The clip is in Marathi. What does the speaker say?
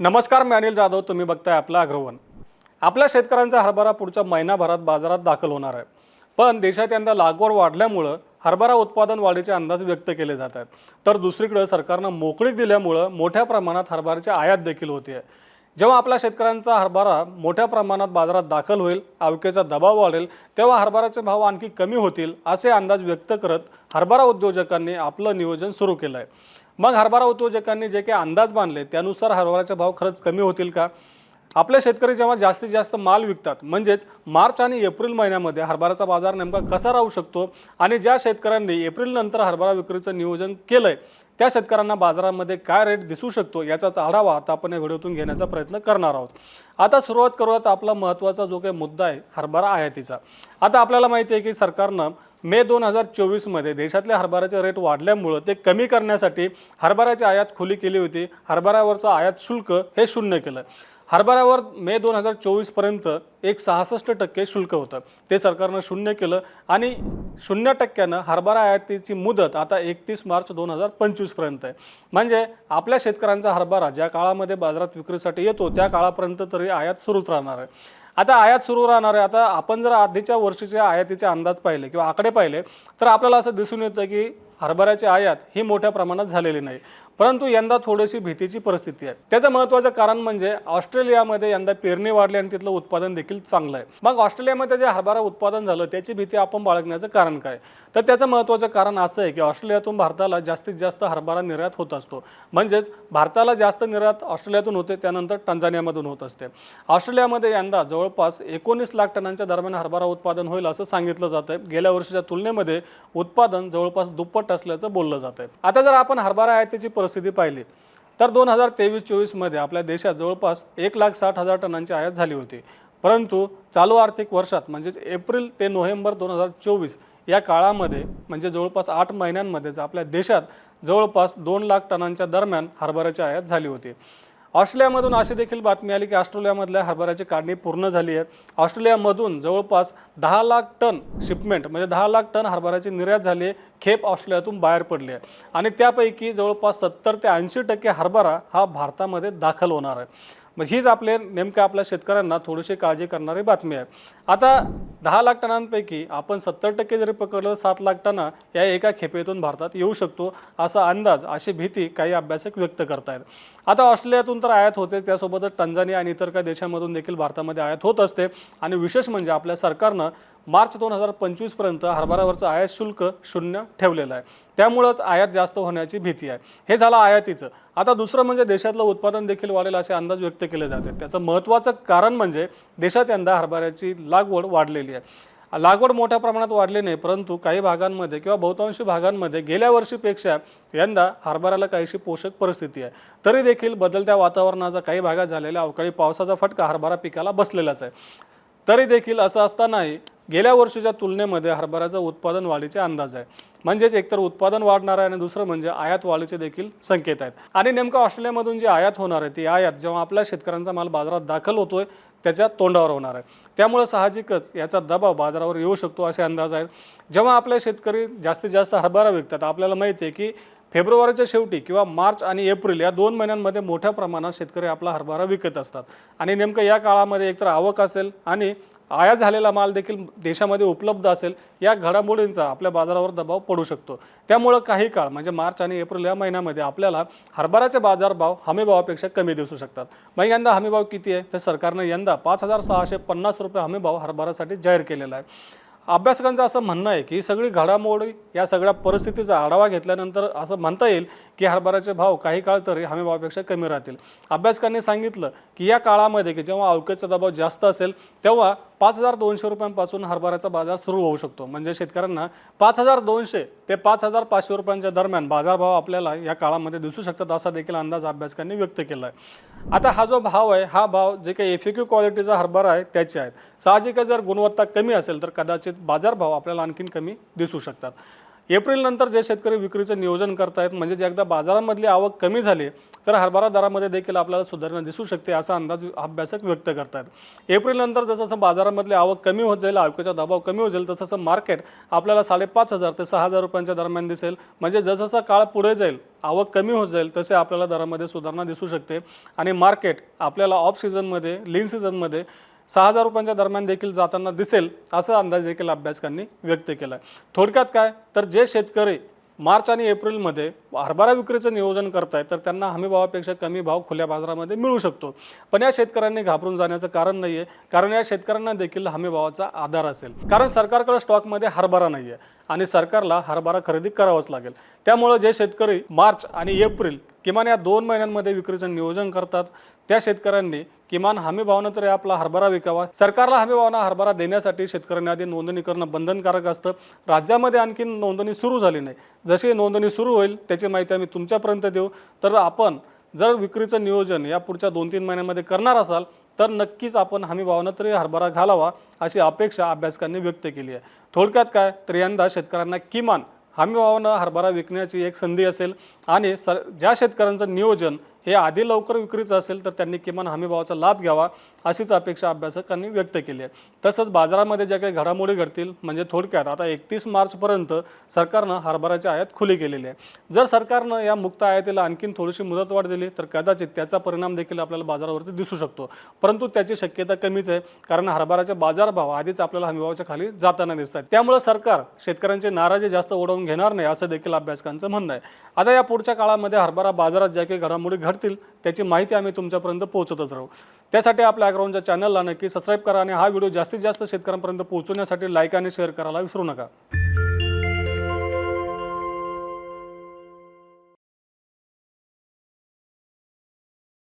नमस्कार मी अनिल जाधव. तुम्ही बघताय आपला अग्रवन. आपल्या शेतकऱ्यांचा हरभरा पुढच्या महिनाभरात बाजारात दाखल होणार आहे. पण देशात यंदा लागवड वाढल्यामुळं हरभरा उत्पादन वाढीचे अंदाज व्यक्त केले जात आहेत. तर दुसरीकडे सरकारनं मोकळीक दिल्यामुळं मोठ्या प्रमाणात हरभऱ्याची आयात देखील होती आहे. जेव्हा आपल्या शेतकऱ्यांचा हरभरा मोठ्या प्रमाणात बाजारात दाखल होईल आवकेचा दबाव वाढेल तेव्हा हरभऱ्याचे भाव आणखी कमी होतील असे अंदाज व्यक्त करत हरभरा उद्योजकांनी आपलं नियोजन सुरू केलं आहे मग हरभरा उद्योजकांनी जे काही अंदाज बांधले त्यानुसार हरभराचे भाव खरंच कमी होतील का? आपले शेतकरी जेव्हा जास्तीत जास्त माल विकतात म्हणजेच मार्च आणि एप्रिल महिन्यामध्ये हरभराचा बाजार नेमका कसा राहू शकतो? आणि ज्या शेतकऱ्यांनी एप्रिल नंतर हरभरा विक्रीचं नियोजन केलंय त्या शेतकऱ्यांना बाजारामध्ये काय रेट दिसू शकतो याचाच आढावा आता आपण या व्हिडिओतून घेण्याचा प्रयत्न करणार आहोत. आता सुरुवात करूयात आपला महत्त्वाचा जो काही मुद्दा आहे हरभरा आयातीचा आता आपल्याला माहिती आहे की सरकारनं मे दोन हजार चोवीसमध्ये देशातल्या हरभऱ्याचे रेट वाढल्यामुळं ते कमी करण्यासाठी हरभऱ्याची आयात खुली केली होती. हरभऱ्यावरचं आयात शुल्क हे शून्य केलं. हरभऱ्यावर मे दोन हजार चोवीसपर्यंत एक सहासष्ट टक्के शुल्क होतं. ते सरकारनं शून्य केलं आणि शून्य टक्क्यानं हरभरा आयातीची मुदत आता एकतीस मार्च दोन हजार पंचवीसपर्यंत आहे. म्हणजे आपल्या शेतकऱ्यांचा हरभरा ज्या काळामध्ये बाजारात विक्रीसाठी येतो त्या काळापर्यंत तरी आयात सुरूच राहणार आहे. आता आयात सुरू राहणार आहे. आता आपण जर आधीच्या वर्षीच्या आयातीचे अंदाज पाहिले किंवा आकडे पाहिले तर आपल्याला असं दिसून येतं की हरभऱ्याची आयात ही मोठ्या प्रमाणात झालेली नाही. परंतु यंदा थोडीशी भीतीची परिस्थिती आहे. त्याचं महत्त्वाचं कारण म्हणजे ऑस्ट्रेलियामध्ये यंदा पेरणी वाढली आणि तिथलं उत्पादन देखील चांगलं आहे. मग ऑस्ट्रेलियामध्ये जे हरभरा उत्पादन झालं त्याची भीती आपण बाळगण्याचं कारण काय? तर त्याचं महत्त्वाचं कारण असं आहे की ऑस्ट्रेलियातून भारताला जास्तीत जास्त हरभरा निर्यात होत असतो. म्हणजेच भारताला जास्त निर्यात ऑस्ट्रेलियातून होते त्यानंतर टंजानियामधून होत असते. ऑस्ट्रेलियामध्ये यंदा जवळपास एकोणीस लाख टनांच्या दरम्यान हरभरा उत्पादन होईल असं सांगितलं जातं आहे गेल्या वर्षीच्या तुलनेमध्ये उत्पादन जवळपास दुप्पट असल्याचं बोललं जात आहे आता जर आपण हरभरा आयातीची परिस्थिती पाहिली तर दोन हजार तेवीस चोवीसमध्ये आपल्या देशात जवळपास एक लाख साठ हजार टनांची आयात झाली होती. परंतु चालू आर्थिक वर्षात म्हणजेच एप्रिल ते नोव्हेंबर दोन हजार चोवीस या काळामध्ये म्हणजे जवळपास आठ महिन्यांमध्येच आपल्या देशात जवळपास दोन लाख टनांच्या दरम्यान हरभऱ्याची आयात झाली होती. ऑस्ट्रेलियामधून अशी देखील बातमी आली की ऑस्ट्रेलियामधल्या हरभऱ्याची काढणी पूर्ण झाली आहे. ऑस्ट्रेलियामधून जवळपास दहा लाख टन शिपमेंट म्हणजे दहा लाख टन हरभऱ्याची निर्यात झाली आहे. खेप ऑस्ट्रेलियातून बाहेर पडली आहे. आणि त्यापैकी जवळपास सत्तर ते ऐंशी टक्के हरभरा हा भारतामध्ये दाखल होणार आहे. मग हीच आपले नेमकं आपल्या शेतकऱ्यांना थोडीशी काळजी करणारी बातमी आहे. आता दहा लाख टनांपैकी आपण सत्तर टक्के जरी पकडलं सात लाख टना या एका खेपेतून भारतात येऊ शकतो असा अंदाज अशी भीती काही अभ्यासक व्यक्त करतायत. आता ऑस्ट्रेलियातून तर आयात होतेच त्यासोबतच टंजानिया आणि इतर काही देशांमधून देखील भारतामध्ये आयात होत असते. आणि विशेष म्हणजे आपल्या सरकारनं मार्च दोन हजार पंचवीसपर्यंत हरभऱ्यावरचं आयात शुल्क शून्य ठेवलेलं आहे. त्यामुळंच आयात जास्त होण्याची भीती आहे. हे झालं आयातीचं. आता दुसरं म्हणजे देशातलं उत्पादन देखील वाढेल असे अंदाज व्यक्त केले जाते. त्याचं महत्त्वाचं कारण म्हणजे देशात यंदा हरभऱ्याची लागवड वाढलेली आहे. लागवड मोठ्या प्रमाणात वाढली नाही परंतु काही भागांमध्ये किंवा बहुतांशी भागांमध्ये गेल्या वर्षीपेक्षा यंदा हरभऱ्याला काहीशी पोषक परिस्थिती आहे. तरी देखील बदलत्या वातावरणाचा काही भागात झालेल्या अवकाळी पावसाचा फटका हरभरा पिकाला बसलेलाच आहे. तरी देखील असं असतानाही गेल्या वर्षीच्या तुलनेमध्ये हरभऱ्याचं उत्पादन वाढीचे अंदाज आहे. म्हणजेच एकतर उत्पादन वाढणार आहे आणि दुसरं म्हणजे आयात वाढीचे देखील संकेत आहेत. आणि नेमकं ऑस्ट्रेलियामधून जी आयात होणार आहे ती आयात जेव्हा आपल्या शेतकऱ्यांचा माल बाजारात दाखल होतोय त्याच्या तोंडावर होणार आहे. त्यामुळे साहजिकच याचा दबाव बाजारावर येऊ शकतो असे अंदाज आहेत. जेव्हा आपले शेतकरी जास्तीत जास्त हरभरा विकतात आपल्याला माहिती आहे की फेब्रुवारीच्या शेवटी किंवा मार्च आणि एप्रिल या दोन महिन्यांमध्ये मोठ्या प्रमाणात शेतकरी आपला हरभरा विकत असतात. आणि नेमकं या काळामध्ये एकतर आवक असेल आणि आयात झालेला माल देखील देशामध्ये उपलब्ध असेल या घडामोडींचा आपल्या बाजारावर दबाव पडू शकतो. त्यामुळं काही काळ म्हणजे मार्च आणि एप्रिल या महिन्यामध्ये आपल्याला हरभऱ्याचे बाजारभाव हमीभावापेक्षा कमी दिसू शकतात. मग यंदा हमीभाव किती आहे? तर सरकारनं यंदा पाच हजार सहाशे पन्नास रुपये हमीभाव हरभऱ्यासाठी जाहीर केलेला आहे. अभ्यासकांचं असं म्हणणं आहे की ही सगळी घडामोडी या सगळ्या परिस्थितीचा आढावा घेतल्यानंतर असं म्हणता येईल की हरभऱ्याचे भाव काही काळ तरी हमीभावापेक्षा कमी राहतील. अभ्यासकांनी सांगितलं की या काळामध्ये की जेव्हा अवकेचा दबाव जास्त असेल तेव्हा पाच हजार दोनशे रुपयांपासून हरभऱ्याचा बाजार सुरू होऊ शकतो. म्हणजे शेतकऱ्यांना पाच हजार दोनशे ते पाच हजार पाचशे रुपयांच्या दरम्यान बाजारभाव आपल्याला या काळामध्ये दिसू शकतात असा देखील अंदाज अभ्यासकांनी व्यक्त केला आहे आता हा जो भाव आहे हा भाव जे काही एफिक्यू क्वालिटीचा हरभरा आहे त्याचे आहेत. साहजिकच जर गुणवत्ता कमी असेल तर कदाचित बाजारभाव आपल्याला आणखीन कमी दिसू शकतात. एप्रिलनंतर जे शेतकरी विक्रीचं नियोजन करतायत म्हणजे जे एकदा बाजारामधली आवक कमी झाली तर हरभरा दरामध्ये देखील आपल्याला सुधारणा दिसू शकते असा अंदाज अभ्यासक व्यक्त करतात एप्रिलनंतर जसं जसं बाजारामधली आवक कमी होत जाईल आवकेचा दबाव कमी होत जाईल तसं मार्केट आपल्याला साडेपाच हजार ते सहा हजार रुपयांच्या दरम्यान दिसेल. म्हणजे जसं काळ पुढे जाईल आवक कमी होत जाईल तसे आपल्याला दरामध्ये सुधारणा दिसू शकते. आणि मार्केट आपल्याला ऑफ सीझनमध्ये लीन सीझनमध्ये सहा हजार रुपयांच्या दरम्यान देखील जाताना दिसेल असा अंदाज देखील अभ्यासकांनी व्यक्त केला आहे थोडक्यात काय? तर जे शेतकरी मार्च आणि एप्रिलमध्ये हरभरा विक्रीचं नियोजन करतायत तर त्यांना हमीभावापेक्षा कमी भाव खुल्या बाजारामध्ये मिळू शकतो. पण या शेतकऱ्यांनी घाबरून जाण्याचं कारण नाही आहे कारण या शेतकऱ्यांना देखील हमीभावाचा आधार असेल. कारण सरकारकडे स्टॉकमध्ये हरभरा नाही आहे आणि सरकारला हरभरा खरेदी करावाच लागेल. त्यामुळं जे शेतकरी मार्च आणि एप्रिल किमान या दोन महिन्यांमध्ये विक्रीचं नियोजन करतात त्या शेतकऱ्यांनी किमान हमी भावनं तरी आपला हरभरा विकावा. सरकारला हमी भावना हरभरा देण्यासाठी शेतकऱ्यांनी आधी नोंदणी करणं बंधनकारक असतं. राज्यामध्ये आणखी नोंदणी सुरू झाली नाही. जशी नोंदणी सुरू होईल त्याची माहिती आम्ही तुमच्यापर्यंत देऊ. तर आपण जर विक्रीचं नियोजन या पुढच्या दोन तीन महिन्यांमध्ये करणार असाल तर नक्कीच आपण हमी भावना तरी हरभरा घालावा अशी अपेक्षा अभ्यासकांनी व्यक्त केली आहे. थोडक्यात काय? तर यंदा शेतकऱ्यांना किमान हमी भावानं हरभरा विकण्याची एक संधी असेल आणि सर ज्या शेतकऱ्यांचं नियोजन हे आधी लवकर विक्रीचं असेल तर त्यांनी किमान हमीभावाचा लाभ घ्यावा अशीच अपेक्षा अभ्यासकांनी व्यक्त केली आहे. तसंच बाजारामध्ये ज्या काही घडामोडी घडतील म्हणजे थोडक्यात आता एकतीस मार्चपर्यंत सरकारनं हरभराची आयात खुली केलेली आहे. जर सरकारनं या मुक्त आयातीला आणखीन थोडीशी मुदतवाढ दिली तर कदाचित त्याचा परिणाम देखील आपल्याला बाजारावरती दिसू शकतो. परंतु त्याची शक्यता कमीच आहे कारण हरभराचे बाजारभाव आधीच आपल्याला हमीभावाच्या खाली जाताना दिसतात त्यामुळे सरकार शेतकऱ्यांची नाराजी जास्त ओढवून घेणार नाही असं देखील अभ्यासकांचं म्हणणं आहे. आता या पुढच्या काळामध्ये हरभरा बाजारात ज्या काही घडामोडी घडतील त्याची माहिती आम्ही तुमच्यापर्यंत पोहोचतच राहू. त्यासाठी आपल्या अग्राउंडच्या चॅनलला नक्की सबस्क्राईब करा आणि हा व्हिडिओ जास्तीत जास्त शेतकऱ्यांपर्यंत पोहोचवण्यासाठी लाईक आणि शेअर करायला विसरू नका.